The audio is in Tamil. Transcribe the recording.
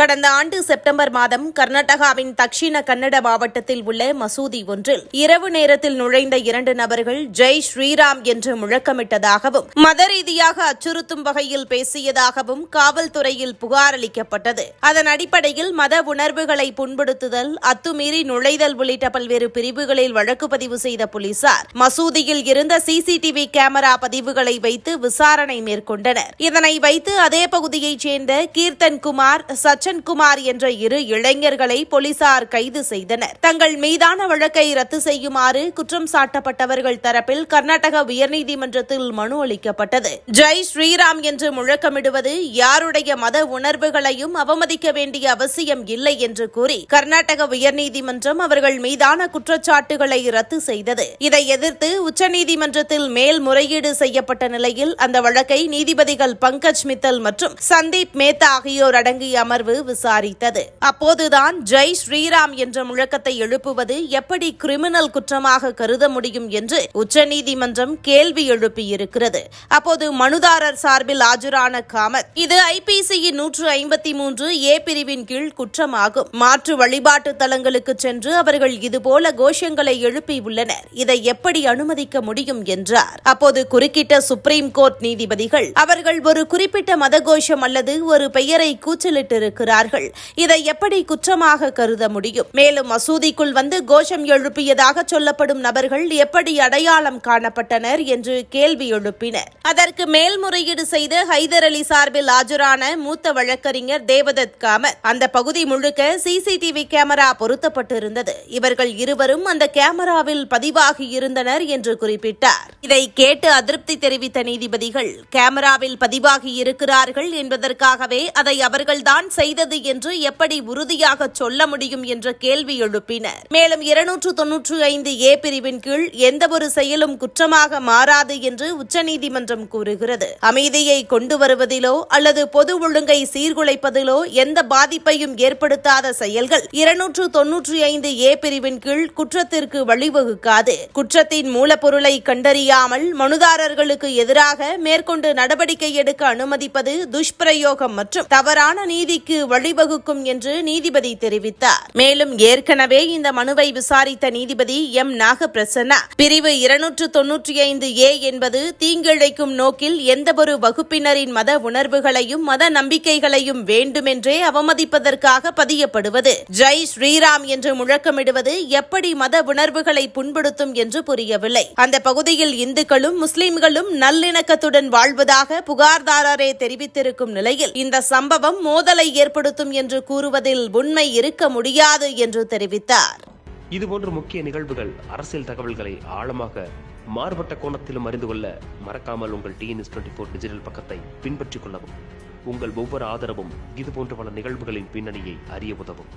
கடந்த ஆண்டு செப்டம்பர் மாதம் கர்நாடகாவின் தக்ஷிண கன்னட மாவட்டத்தில் உள்ள மசூதி ஒன்றில் இரவு நேரத்தில் நுழைந்த இரண்டு நபர்கள் ஜெய் ஸ்ரீராம் என்று முழக்கமிட்டதாகவும் மத ரீதியாக அச்சுறுத்தும் வகையில் பேசியதாகவும் காவல்துறையில் புகார் அளிக்கப்பட்டது. அதன் அடிப்படையில் மத உணர்வுகளை புண்படுத்துதல் அத்துமீறி நுழைதல் உள்ளிட்ட பல்வேறு பிரிவுகளில் வழக்கு பதிவு செய்த போலீசார் மசூதியில் இருந்த சிசிடிவி கேமரா பதிவுகளை வைத்து விசாரணை மேற்கொண்டனர். இதனை வைத்து அதே பகுதியைச் சேர்ந்த கீர்த்தன் குமார் குமார் என்ற இரு இளைஞர்களை போலீசார் கைது செய்தனர். தங்கள் மீதான வழக்கை ரத்து செய்யுமாறு குற்றம் சாட்டப்பட்டவர்கள் தரப்பில் கர்நாடக உயர்நீதிமன்றத்தில் மனு அளிக்கப்பட்டது. ஜெய் ஸ்ரீராம் என்று முழக்கமிடுவது யாருடைய மத உணர்வுகளையும் அவமதிக்க வேண்டிய அவசியம் இல்லை என்று கூறி கர்நாடக உயர்நீதிமன்றம் அவர்கள் மீதான குற்றச்சாட்டுகளை ரத்து செய்தது. இதை எதிர்த்து உச்சநீதிமன்றத்தில் மேல்முறையீடு செய்யப்பட்ட நிலையில் அந்த வழக்கை நீதிபதிகள் பங்கஜ் மித்தல் மற்றும் சந்தீப் மேத்தா ஆகியோர் அடங்கிய அமர்வு விசாரித்தது. அப்போதுதான் ஜெய் ஸ்ரீராம் என்ற முழக்கத்தை எழுப்புவது எப்படி கிரிமினல் குற்றமாக கருத முடியும் என்று உச்சநீதிமன்றம் கேள்வி எழுப்பியிருக்கிறது. அப்போது மனுதாரர் சார்பில் ஆஜரான காமத் இது ஐபிசியின் நூற்று ஐம்பத்தி மூன்று ஏ பிரிவின் கீழ் குற்றமாகும். மாற்று வழிபாட்டு தலங்களுக்கு சென்று அவர்கள் இதுபோல கோஷங்களை எழுப்பியுள்ளனர் இதை எப்படி அனுமதிக்க முடியும் என்றார். அப்போது குறுக்கிட்ட சுப்ரீம் கோர்ட் நீதிபதிகள் அவர்கள் ஒரு குறிப்பிட்ட மத கோஷம் அல்லது ஒரு பெயரை கூச்சலிட்டிருக்க கூச்சலிட்டிருக்கிறார்கள் இதை எப்படி குற்றமாக கருத முடியும்? மேலும் மசூதிக்குள் வந்து கோஷம் எழுப்பியதாக சொல்லப்படும் நபர்கள் எப்படி அடையாளம் காணப்பட்டனர் என்று கேள்வி எழுப்பினர். அதற்கு மேல்முறையீடு செய்த ஹைதர் அலி சார்பில் ஆஜரான மூத்த வழக்கறிஞர் தேவதத் காமத். அந்த பகுதி முழுக்க சிசிடிவி கேமரா பொருத்தப்பட்டிருந்தது. இவர்கள் இருவரும் அந்த கேமராவில் பதிவாகி இருந்தனர் என்று குறிப்பிட்டார். இதை கேட்டு அதிருப்தி தெரிவித்த நீதிபதிகள் கேமராவில் பதிவாகி இருக்கிறார்கள் என்பதற்காகவே அதை அவர்கள்தான் செய்தது என்று எப்படி உறுதியாக சொல்ல முடியும் என்ற கேள்வி எழுப்பினர். மேலும் இருநூற்று தொன்னூற்று ஐந்து ஏ பிரிவின் கீழ் எந்தவொரு செயலும் குற்றமாக மாறாது என்று உச்சநீதிமன்றம் கூறுகிறது. அமைதியை கொண்டு வருவதிலோ அல்லது பொது ஒழுங்கை சீர்குலைப்பதிலோ எந்த பாதிப்பையும் ஏற்படுத்தாத செயல்கள் இருநூற்று தொன்னூற்றி ஐந்து ஏ பிரிவின் கீழ் குற்றத்திற்கு வழிவகுக்காது. குற்றத்தின் மூலப்பொருளை கண்டறியாமல் மனுதாரர்களுக்கு எதிராக மேற்கொண்டு நடவடிக்கை எடுக்க அனுமதிப்பது துஷ்பிரயோகம் மற்றும் தவறான நீதிக்கு வழிவகுக்கும் என்று நீதிபதி தெரிவித்தார். மேலும் ஏற்கனவே இந்த மனுவை விசாரித்த நீதிபதி எம். நாகப்பிரசன்னா பிரிவு இருநூற்று தொன்னூற்றி ஐந்து ஏ என்பது தீங்கிழைக்கும் நோக்கில் எந்தவொரு வகுப்பினரின் மத உணர்வுகளையும் மத நம்பிக்கைகளையும் வேண்டுமென்றே அவமதிப்பதற்காக பதியப்படுவது. ஜெய் ஸ்ரீராம் என்று முழக்கமிடுவது எப்படி மத உணர்வுகளை புண்படுத்தும் என்று புரியவில்லை. அந்த பகுதியில் இந்துக்களும் முஸ்லிம்களும் நல்லிணக்கத்துடன் வாழ்வதாக புகார்தாரரே தெரிவித்திருக்கும் நிலையில் இந்த சம்பவம் மோதலை ஏற்படுத்தும் என்று கூறுவதில் உண்மை இருக்க முடியாது என்று தெரிவித்தார். இதுபோன்ற முக்கிய நிகழ்வுகள் அரசியல் தகவல்களை ஆழமாக மாறுபட்ட கோணத்திலும் அறிந்து கொள்ள மறக்காமல் உங்கள் டிஎன்எஸ் டுவெண்ட்டி ஃபோர் டிஜிட்டல் பக்கத்தை பின்பற்றிக் கொள்ளவும். உங்கள் ஒவ்வொரு ஆதரவும் இதுபோன்ற பல நிகழ்வுகளின் பின்னணியை அறிய உதவும்.